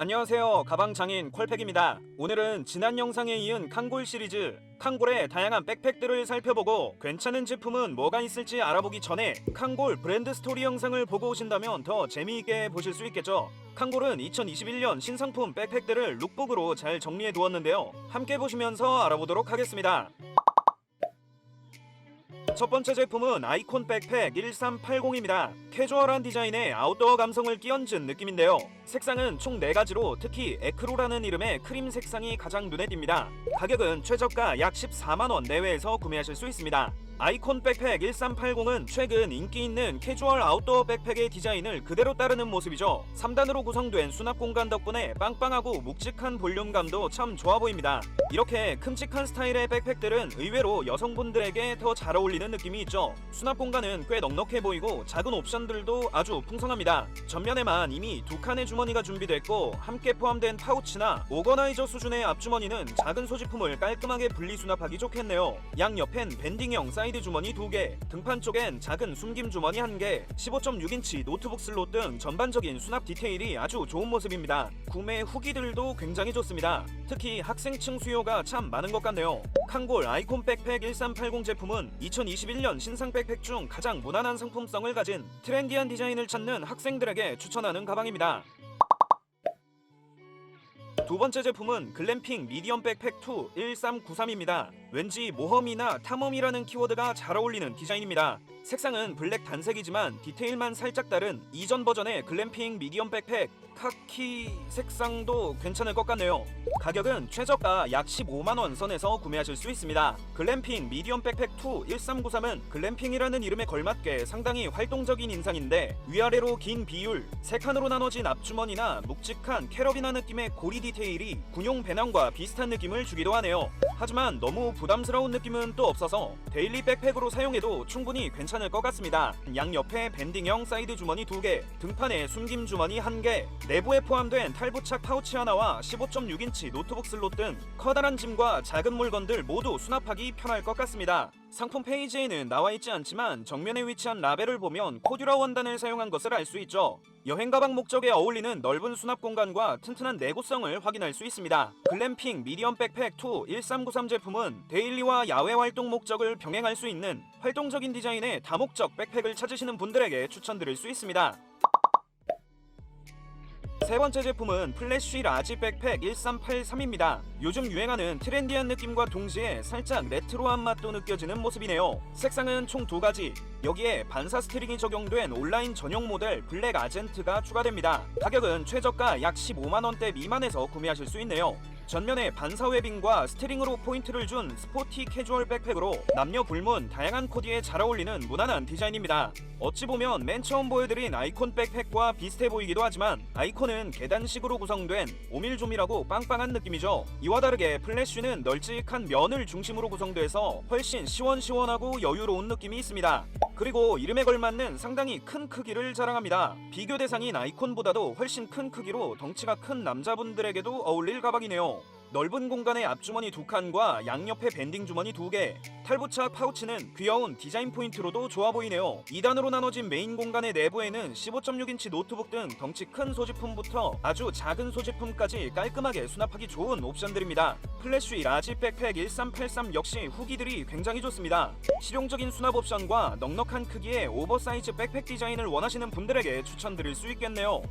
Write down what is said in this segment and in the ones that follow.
안녕하세요. 가방 장인 콜팩입니다. 오늘은 지난 영상에 이은 칸골 시리즈 칸골의 다양한 백팩들을 살펴보고 괜찮은 제품은 뭐가 있을지 알아보기 전에 칸골 브랜드 스토리 영상을 보고 오신다면 더 재미있게 보실 수 있겠죠. 칸골은 2021년 신상품 백팩들을 룩북으로 잘 정리해 두었는데요. 함께 보시면서 알아보도록 하겠습니다. 첫 번째 제품은 아이콘 백팩 1380입니다. 캐주얼한 디자인에 아웃도어 감성을 끼얹은 느낌인데요. 색상은 총 4가지로 특히 에크로라는 이름의 크림 색상이 가장 눈에 띕니다. 가격은 최저가 약 14만원 내외에서 구매하실 수 있습니다. 아이콘 백팩 1380은 최근 인기 있는 캐주얼 아웃도어 백팩의 디자인을 그대로 따르는 모습이죠. 3단으로 구성된 수납 공간 덕분에 빵빵하고 묵직한 볼륨감도 참 좋아 보입니다. 이렇게 큼직한 스타일의 백팩들은 의외로 여성분들에게 더 잘 어울리는 느낌이 있죠. 수납 공간은 꽤 넉넉해 보이고 작은 옵션들도 아주 풍성합니다. 전면에만 이미 두 칸의 주머니가 준비됐고 함께 포함된 파우치나 오거나이저 수준의 앞주머니는 작은 소지품을 깔끔하게 분리 수납하기 좋겠네요. 양옆엔 밴딩형 사이 드 주머니 2개, 등판 쪽엔 작은 숨김 주머니 1개, 15.6인치 노트북 슬롯 등 전반적인 수납 디테일이 아주 좋은 모습입니다. 구매 후기들도 굉장히 좋습니다. 특히 학생층 수요가 참 많은 것 같네요. 칸골 아이콘 백팩 1380 제품은 2021년 신상 백팩 중 가장 무난한 상품성을 가진 트렌디한 디자인을 찾는 학생들에게 추천하는 가방입니다. 두 번째 제품은 글램핑 미디엄 백팩 2 1393입니다. 왠지 모험이나 탐험이라는 키워드가 잘 어울리는 디자인입니다. 색상은 블랙 단색이지만 디테일만 살짝 다른 이전 버전의 글램핑 미디엄 백팩 카키 색상도 괜찮을 것 같네요. 가격은 최저가 약 15만원 선에서 구매하실 수 있습니다. 글램핑 미디엄 백팩 2 1393은 글램핑이라는 이름에 걸맞게 상당히 활동적인 인상인데 위아래로 긴 비율, 세 칸으로 나눠진 앞주머니나 묵직한 캐러비나 느낌의 고리 디테일이 군용 배낭과 비슷한 느낌을 주기도 하네요. 하지만 너무 부담스러운 느낌은 또 없어서 데일리 백팩으로 사용해도 충분히 괜찮을 것 같습니다. 양옆에 밴딩형 사이드 주머니 2개, 등판에 숨김 주머니 1개, 내부에 포함된 탈부착 파우치 하나와 15.6인치 노트북 슬롯 등 커다란 짐과 작은 물건들 모두 수납하기 편할 것 같습니다. 상품 페이지에는 나와 있지 않지만 정면에 위치한 라벨을 보면 코듀라 원단을 사용한 것을 알 수 있죠. 여행 가방 목적에 어울리는 넓은 수납 공간과 튼튼한 내구성을 확인할 수 있습니다. 글램핑 미디엄 백팩 2 1393 제품은 데일리와 야외 활동 목적을 병행할 수 있는 활동적인 디자인의 다목적 백팩을 찾으시는 분들에게 추천드릴 수 있습니다. 세 번째 제품은 플래쉬 라지 백팩 1383입니다. 요즘 유행하는 트렌디한 느낌과 동시에 살짝 레트로한 맛도 느껴지는 모습이네요. 색상은 총 두 가지. 여기에 반사 스트링이 적용된 온라인 전용 모델 블랙 아젠트가 추가됩니다. 가격은 최저가 약 15만원대 미만에서 구매하실 수 있네요. 전면에 반사 웨빙과 스트링으로 포인트를 준 스포티 캐주얼 백팩으로 남녀 불문 다양한 코디에 잘 어울리는 무난한 디자인입니다. 어찌 보면 맨 처음 보여드린 아이콘 백팩과 비슷해 보이기도 하지만 아이콘은 계단식으로 구성된 오밀조밀하고 빵빵한 느낌이죠. 이와 다르게 플래쉬는 널찍한 면을 중심으로 구성돼서 훨씬 시원시원하고 여유로운 느낌이 있습니다. 그리고 이름에 걸맞는 상당히 큰 크기를 자랑합니다. 비교 대상인 아이콘보다도 훨씬 큰 크기로 덩치가 큰 남자분들에게도 어울릴 가방이네요. 넓은 공간의 앞주머니 두 칸과 양옆에 밴딩 주머니 두 개, 탈부착 파우치는 귀여운 디자인 포인트로도 좋아 보이네요. 2단으로 나눠진 메인 공간의 내부에는 15.6인치 노트북 등 덩치 큰 소지품부터 아주 작은 소지품까지 깔끔하게 수납하기 좋은 옵션들입니다. 플래쉬 라지 백팩 1383 역시 후기들이 굉장히 좋습니다. 실용적인 수납 옵션과 넉넉한 크기의 오버사이즈 백팩 디자인을 원하시는 분들에게 추천드릴 수 있겠네요.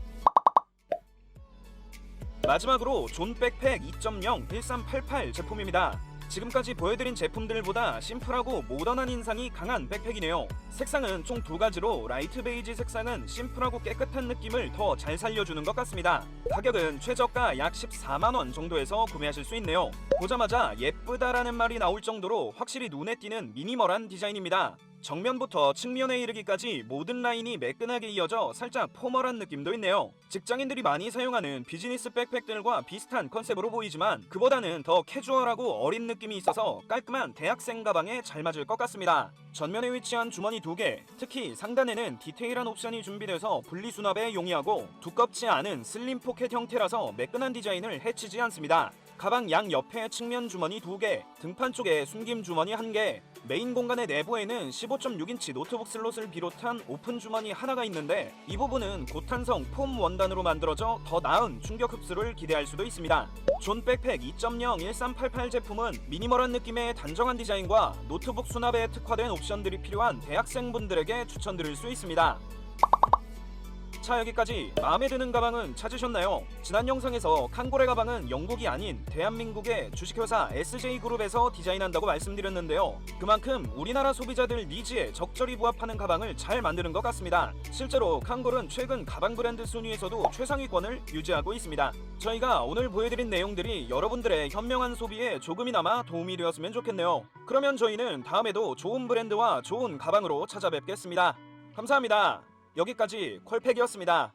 마지막으로 존 백팩 2.0 1388 제품입니다. 지금까지 보여드린 제품들보다 심플하고 모던한 인상이 강한 백팩이네요. 색상은 총 두 가지로 라이트 베이지 색상은 심플하고 깨끗한 느낌을 더 잘 살려주는 것 같습니다. 가격은 최저가 약 14만원 정도에서 구매하실 수 있네요. 보자마자 예쁘다라는 말이 나올 정도로 확실히 눈에 띄는 미니멀한 디자인입니다. 정면부터 측면에 이르기까지 모든 라인이 매끈하게 이어져 살짝 포멀한 느낌도 있네요. 직장인들이 많이 사용하는 비즈니스 백팩들과 비슷한 컨셉으로 보이지만 그보다는 더 캐주얼하고 어린 느낌이 있어서 깔끔한 대학생 가방에 잘 맞을 것 같습니다. 전면에 위치한 주머니 두 개, 특히 상단에는 디테일한 옵션이 준비돼서 분리수납에 용이하고 두껍지 않은 슬림 포켓 형태라서 매끈한 디자인을 해치지 않습니다. 가방 양 옆에 측면 주머니 2개, 등판 쪽에 숨김 주머니 1개, 메인 공간의 내부에는 15.6인치 노트북 슬롯을 비롯한 오픈 주머니 하나가 있는데 이 부분은 고탄성 폼 원단으로 만들어져 더 나은 충격 흡수를 기대할 수도 있습니다. 존 백팩 2.0 1388 제품은 미니멀한 느낌의 단정한 디자인과 노트북 수납에 특화된 옵션들이 필요한 대학생분들에게 추천드릴 수 있습니다. 자 여기까지 마음에 드는 가방은 찾으셨나요? 지난 영상에서 칸고레 가방은 영국이 아닌 대한민국의 주식회사 SJ그룹에서 디자인한다고 말씀드렸는데요. 그만큼 우리나라 소비자들 니즈에 적절히 부합하는 가방을 잘 만드는 것 같습니다. 실제로 칸골은 최근 가방 브랜드 순위에서도 최상위권을 유지하고 있습니다. 저희가 오늘 보여드린 내용들이 여러분들의 현명한 소비에 조금이나마 도움이 되었으면 좋겠네요. 그러면 저희는 다음에도 좋은 브랜드와 좋은 가방으로 찾아뵙겠습니다. 감사합니다. 여기까지 콜팩이었습니다.